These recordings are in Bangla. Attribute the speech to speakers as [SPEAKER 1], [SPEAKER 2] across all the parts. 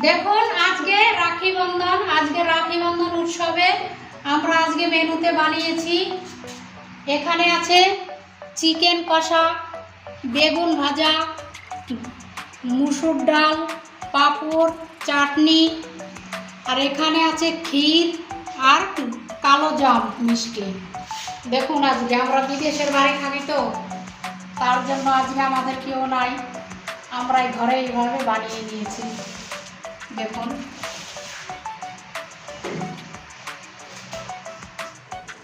[SPEAKER 1] দেখুন, আজকে রাখি বন্ধন, আজকে রাখি বন্ধন উৎসবে আমরা আজকে মেনুতে বানিয়েছি। এখানে আছে চিকেন কষা, বেগুন ভাজা, মুসুর ডাল, পাঁপড়, চাটনি, আর এখানে আছে ক্ষীর আর কালো জাম মিষ্টি দেখুন আজকে আমরা বিদেশের বাড়ি থাকি তো, তার জন্য আজকে আমাদের কেউ নাই। আমরা ঘরে এইভাবে বানিয়ে নিয়েছি। দেখুন।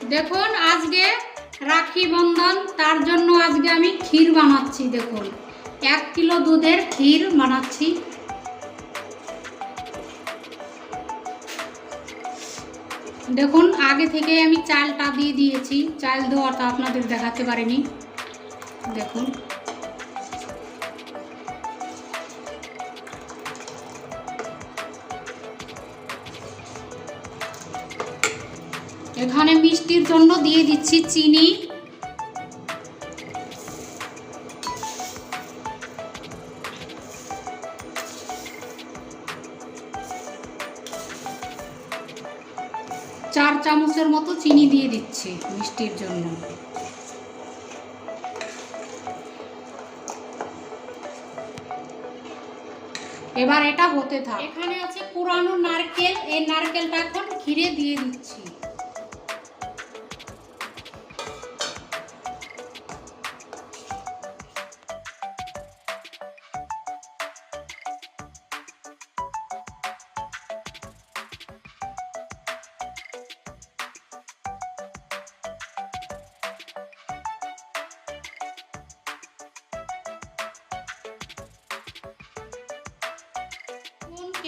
[SPEAKER 1] দেখুন, আজকে রাখি বন্ধন, তার জন্য আজকে আমি ক্ষীর বানাচ্ছি, দেখুন। এক কিলো দুধের ক্ষীর বানাচ্ছি। দেখুন, আগে থেকে আমি চালটা দিয়ে দিয়েছি। চাল দেওয়াটা আপনাদের দেখাতে পারিনি। দেখুন। এখানে মিষ্টির জন্য দিয়ে দিচ্ছি চিনি। চার চামচের মতো চিনি দিয়ে দিচ্ছি মিষ্টির জন্য। এবার এটা হতে থাক। এখানে আছে পুরানো নারকেল, এই নারকেলটা এখন ঘিরে দিয়ে দিচ্ছি।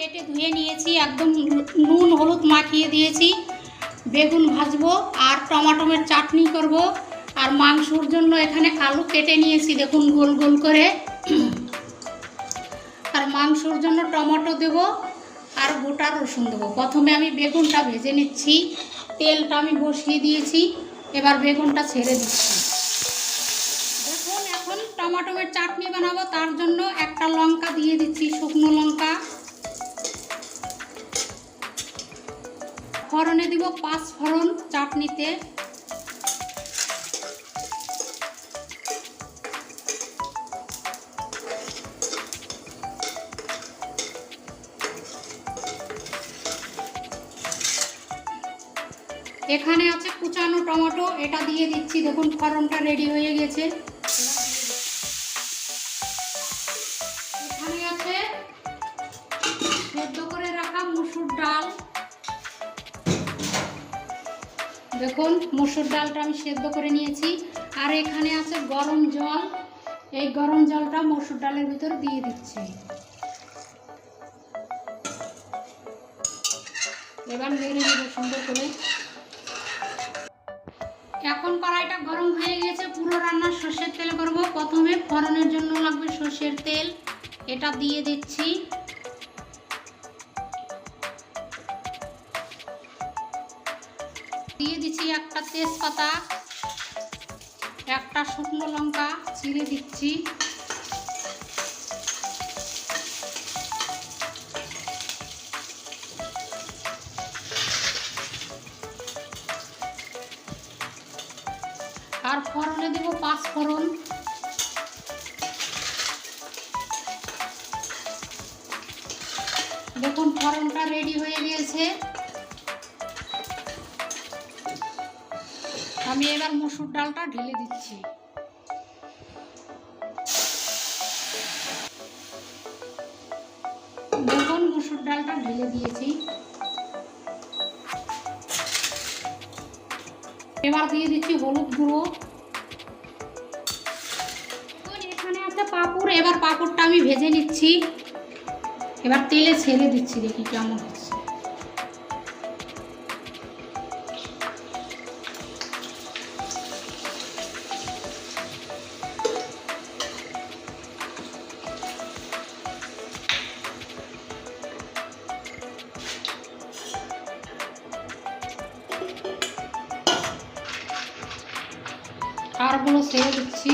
[SPEAKER 1] কেটে ধুয়ে নিয়েছি, একদম নুন হলুদ মাখিয়ে দিয়েছি। বেগুন ভাজবো, আর টমাটোমের চাটনি করব, আর মাংসর জন্য এখানে আলু কেটে নিয়েছি, দেখুন গোল গোল করে। আর মাংসর জন্য টমেটো দেব, আর গোটা রসুন দেবো। প্রথমে আমি বেগুনটা ভেজে নিচ্ছি, তেলটা আমি বসিয়ে দিয়েছি, এবার বেগুনটা ছেড়ে দিচ্ছি। দেখুন, এখন টমাটোমের চাটনি বানাবো, তার জন্য একটা লঙ্কা দিয়ে দিচ্ছি, শুকনো লঙ্কা। ফোড়নে দিব পাঁচ ফোড়ন চাটনিতে। এখানে আছে কুচানো টমেটো, এটা দিয়ে দিচ্ছি। দেখুন, ফোড়নটা রেডি হয়ে গেছে। এখানে আছে সেদ্ধ করে রাখা মুসুর ডাল। দেখুন, মসুর ডালটা আমি সেদ্ধ করে নিয়েছি। আর এখানে আছে গরম জল। এই গরম জলটা মসুর ডালের ভিতর দিয়ে দিচ্ছি। এবার নেড়ে নেব সুন্দর করে। এখন কড়াইটা গরম হয়ে গেছে, পুরো রান্না সর্ষের তেল করব। প্রথমে ফোড়নের জন্য লাগবে সর্ষের তেল। এটা দিয়ে দিচ্ছি। একটা তেজপাতা, একটা শুকনো লঙ্কা ছিঁড়ে দিচ্ছি। আর ফোড়নে দেব পাঁচ ফোড়ন। দেখুন ফোড়নটা রেডি হয়ে গিয়েছে। আমি এবার মসুর ডালটা ঢেলে দিচ্ছি। দেখুন, মসুর ডালটা ঢেলে দিয়েছি। এবার দিয়ে দিচ্ছি হলুদ গুঁড়ো। এখানে আছে পাঁপড়। এবার পাঁপড়টা আমি ভেজে নিচ্ছি। এবার তেলে ছেড়ে দিচ্ছি, দেখি কেমন হচ্ছে। দিচ্ছি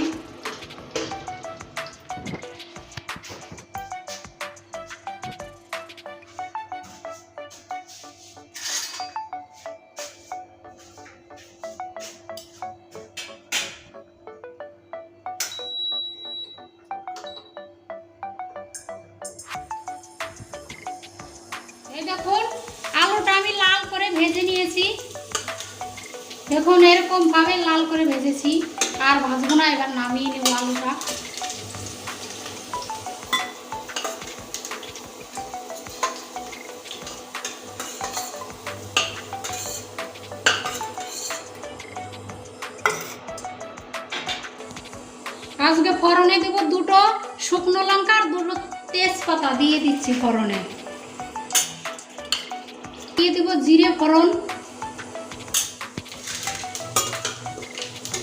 [SPEAKER 1] দেখুন আলুটা আমি লাল করে ভেজে নিয়েছি। দেখুন এরকমভাবে লাল করে ভেজেছি। আর ভাজবো না, এবার নামিয়ে নেব আলুটা। আজকে ফোড়নে দেবো দুটো শুকনো লঙ্কা আর দুটো তেজপাতা, দিয়ে দিচ্ছি ফোড়নে। দিয়ে দেবো জিরে ফোড়ন।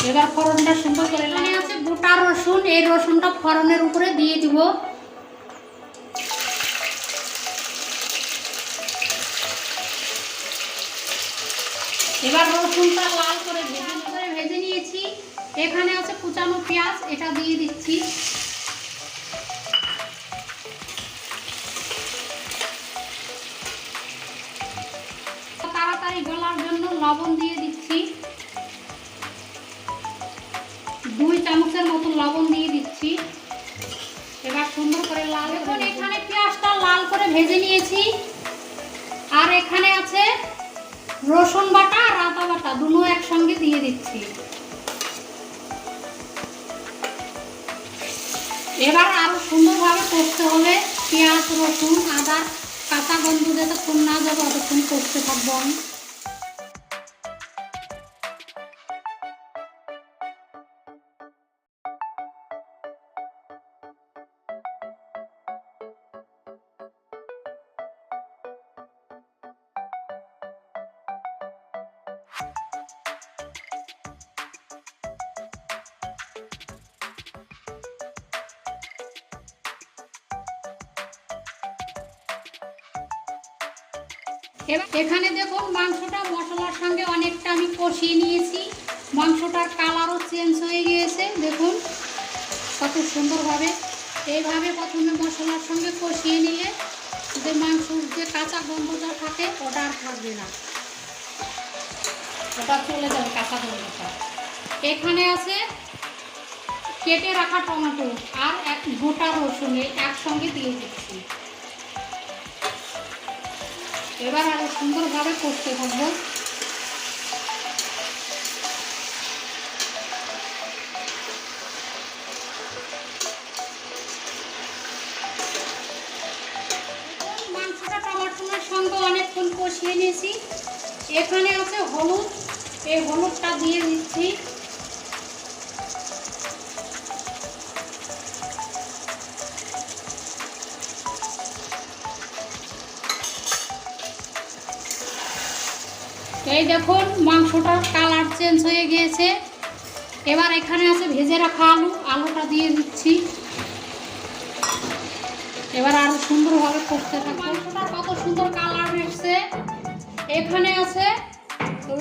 [SPEAKER 1] এবার ফোড়নটা সুন্দর করে এখানে আছে গোটা রসুন এই রসুনটা ফোড়নের উপরে দিয়ে দিব। এবার রসুনটা লাল করে ভেজে করে ভেজে নিয়েছি। এখানে আছে কুচানো পেঁয়াজ এটা দিয়ে দিচ্ছি। তাড়াতাড়ি গলার জন্য লবণ দিয়ে দিচ্ছি। চামচের মতো লবণ দিয়ে দিচ্ছি। এবার সুন্দর করে লাল এখন এখানে পেঁয়াজটা লাল করে ভেজে নিয়েছি। আর এখানে আছে রসুন বাটা আর আদা বাটা দুটো একসঙ্গে দিয়ে দিচ্ছি। এবার আরও সুন্দরভাবে করতে হবে পেঁয়াজ রসুন আদা কাঁচা গন্ধ যতক্ষণ না যাবে ততক্ষণ করতে থাকব আমি। এবার এখানে দেখুন মাংসটা মশলার সঙ্গে অনেকটা আমি কষিয়ে নিয়েছি। মাংসটার কালারও চেঞ্জ হয়ে গিয়েছে, দেখুন। কত সুন্দরভাবে। এইভাবে প্রথমে মশলার সঙ্গে কষিয়ে নিলে যে মাংসর যে কাঁচা গন্ধটা থাকে, ওটা আর থাকবে না। ওটা চলে যাবে কাঁচা গন্ধটা। এখানে আছে কেটে রাখা টমেটো আর এক গোটা রসুন একসঙ্গে দিয়ে দিচ্ছি। এবার আরও সুন্দরভাবে করতে থাকব। টমাটোর সঙ্গে অনেকক্ষণ কষিয়ে নিয়েছি। এখানে আছে হলুদ। এই হলুদটা দিয়ে দিচ্ছি। এই দেখুন, মাংসটার কালার চেঞ্জ হয়ে গিয়েছে। এবার এখানে আছে ভেজে রাখা আলু। আলুটা দিয়ে দিচ্ছি। এবার আরও সুন্দরভাবে করতে থাকব। কত সুন্দর কালার এসছে। এখানে আছে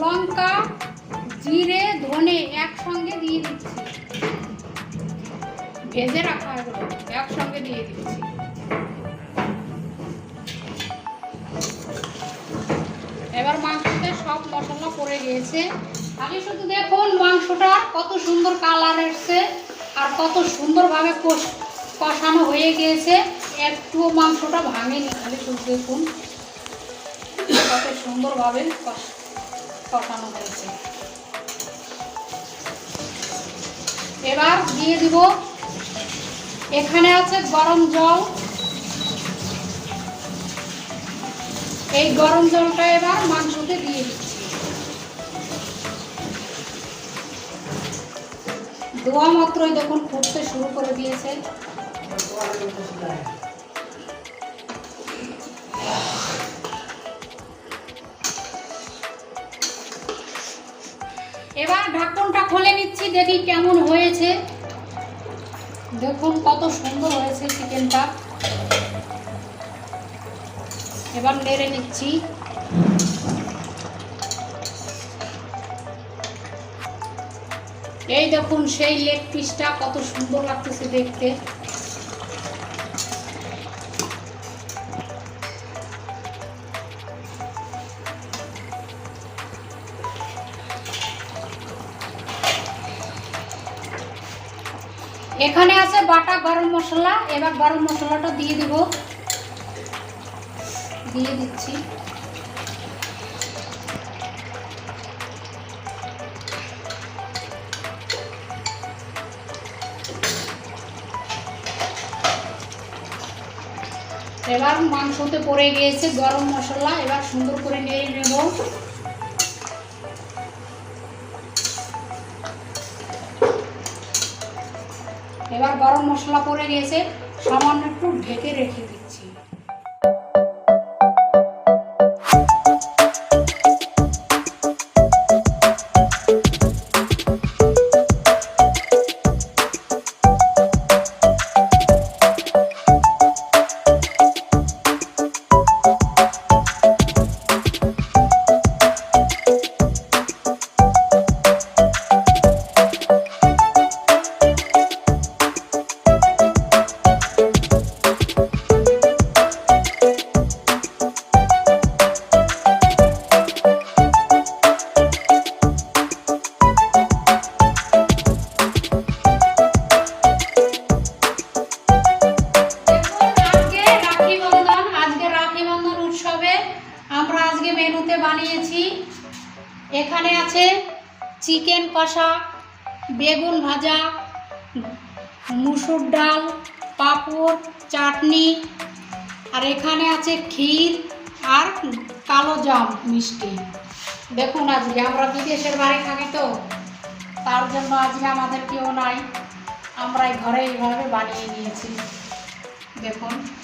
[SPEAKER 1] লঙ্কা, জিরে, ধনে একসঙ্গে দিয়ে দিচ্ছি। ভেজে রাখা এগুলো একসঙ্গে দিয়ে দিচ্ছি। এবার মাংসতে সব মশলা পড়ে গিয়েছে। খালি শুধু দেখুন মাংসটা কত সুন্দর কালার এসছে আর কত সুন্দরভাবে কষ- কষানো হয়ে গিয়েছে। একটুও মাংসটা ভাঙেনি। খালি শুধু দেখুন কত সুন্দরভাবে কষ- কষানো হয়েছে। এবার দিয়ে দিব। এখানে আছে গরম জল। এই গরম জলটা এবার মাংসতে দিয়ে দিচ্ছি। ধোয়া মাত্রই দেখুন ফুটতে শুরু করে দিয়েছে। এবার ঢাকনটা খুলে নিচ্ছি, দেখি কেমন হয়েছে। দেখুন কত সুন্দর হয়েছে চিকেনটা এবার নেড়ে নিচ্ছি। এই দেখুন, সেই লেগ পিসটা কত সুন্দর লাগতেছে দেখতে। এখানে আছে বাটা গরম মশলা, এবার গরম মশলাটা দিয়ে দিব। দিয়ে দিচ্ছি। এবার মাংসতে পড়ে গিয়েছে গরম মশলা, এবার সুন্দর করে নেড়ে নেব। এবার গরম মশলা পড়ে গিয়েছে, সামান্য একটু ঢেকে রেখে দিচ্ছি। কষা, বেগুন ভাজা, মুসুর ডাল, পাঁপড়, চাটনি, আর এখানে আছে ক্ষীর আর কালো জাম মিষ্টি। দেখুন আজকে, আমরা বিদেশের বাড়ি থাকি তো, তার জন্য আজকে আমাদের কেউ নাই। আমরা ঘরে এইভাবে বানিয়ে নিয়েছি। দেখুন।